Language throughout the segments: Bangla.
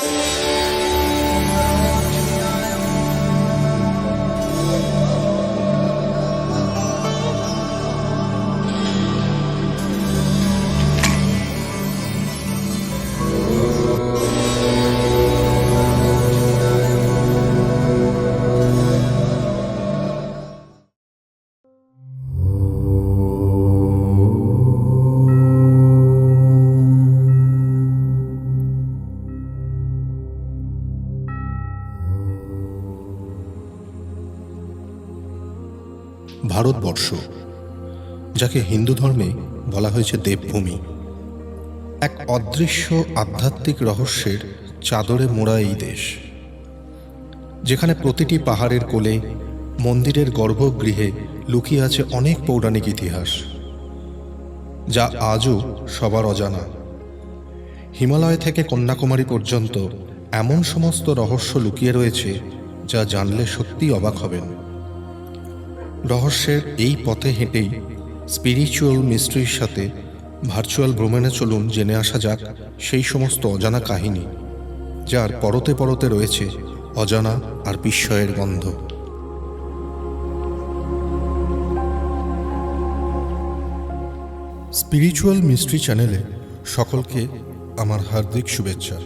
Bye. ভারতবর্ষ, যাকে হিন্দু ধর্মে বলা হয়েছে দেবভূমি। এক অদৃশ্য আধ্যাত্মিক রহস্যের চাদরে মোড়া এই দেশ, যেখানে প্রতিটি পাহাড়ের কোলে, মন্দিরের গর্ভগৃহে লুকিয়ে আছে অনেক পৌরাণিক ইতিহাস, যা আজও সবার অজানা। হিমালয় থেকে কন্যাকুমারী পর্যন্ত এমন সমস্ত রহস্য লুকিয়ে রয়েছে, যা জানলে সত্যি অবাক হবেন। রহস্যের এই পথে হেঁটেই স্পিরিচুয়াল মিস্ট্রির সাথে ভার্চুয়াল ভ্রমণে চলুন জেনে আসা যাক সেই সমস্ত অজানা কাহিনী, যার পরতে পরতে রয়েছে অজানা আর বিস্ময়ের গন্ধ। স্পিরিচুয়াল মিস্ট্রি চ্যানেলে সকলকে আমার হার্দিক শুভেচ্ছা।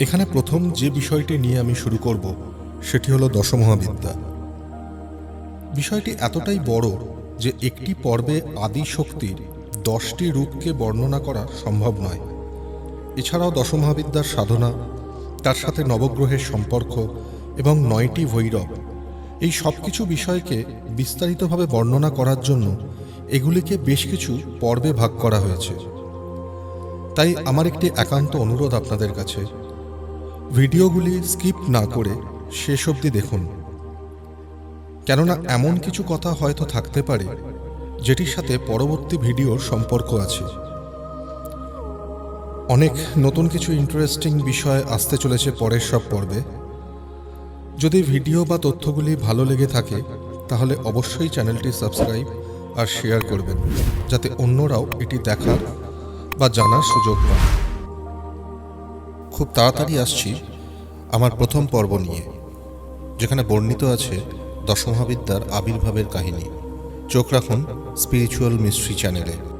এখানে প্রথম যে বিষয়টি নিয়ে আমি শুরু করব, সেটি হলো দশমহাবিদ্যা। বিষয়টি এতটাই বড় যে একটি পর্বে আদি শক্তির দশটি রূপকে বর্ণনা করা সম্ভব নয়। এছাড়াও দশমহাবিদ্যার সাধনা, তার সাথে নবগ্রহের সম্পর্ক এবং নয়টি ভৈরব, এই সব কিছু বিষয়কে বিস্তারিতভাবে বর্ণনা করার জন্য এগুলিকে বেশ কিছু পর্বে ভাগ করা হয়েছে। তাই আমার একটি একান্ত অনুরোধ আপনাদের কাছে। ভিডিওগুলি স্কিপ না করে শেষ অবধি দেখুন। কেননা এমন কিছু কথা হয়তো থাকতে পারে, যেটির সাথে পরবর্তী ভিডিওর সম্পর্ক আছে। অনেক নতুন কিছু ইন্টারেস্টিং বিষয় আসতে চলেছে পরের সব পর্বে। যদি ভিডিও বা তথ্যগুলি ভালো লেগে থাকে, তাহলে অবশ্যই চ্যানেলটি সাবস্ক্রাইব আর শেয়ার করবেন, যাতে অন্যরাও এটি দেখার বা জানার সুযোগ পান। খুব তাড়াতাড়ি আসছি আমার প্রথম পর্ব নিয়ে, যেখানে বর্ণিত আছে দশমহাবিদ্যার আবির্ভাবের কাহিনী। চোখ রাখুন স্পিরিচুয়াল মিস্ট্রি চ্যানেলে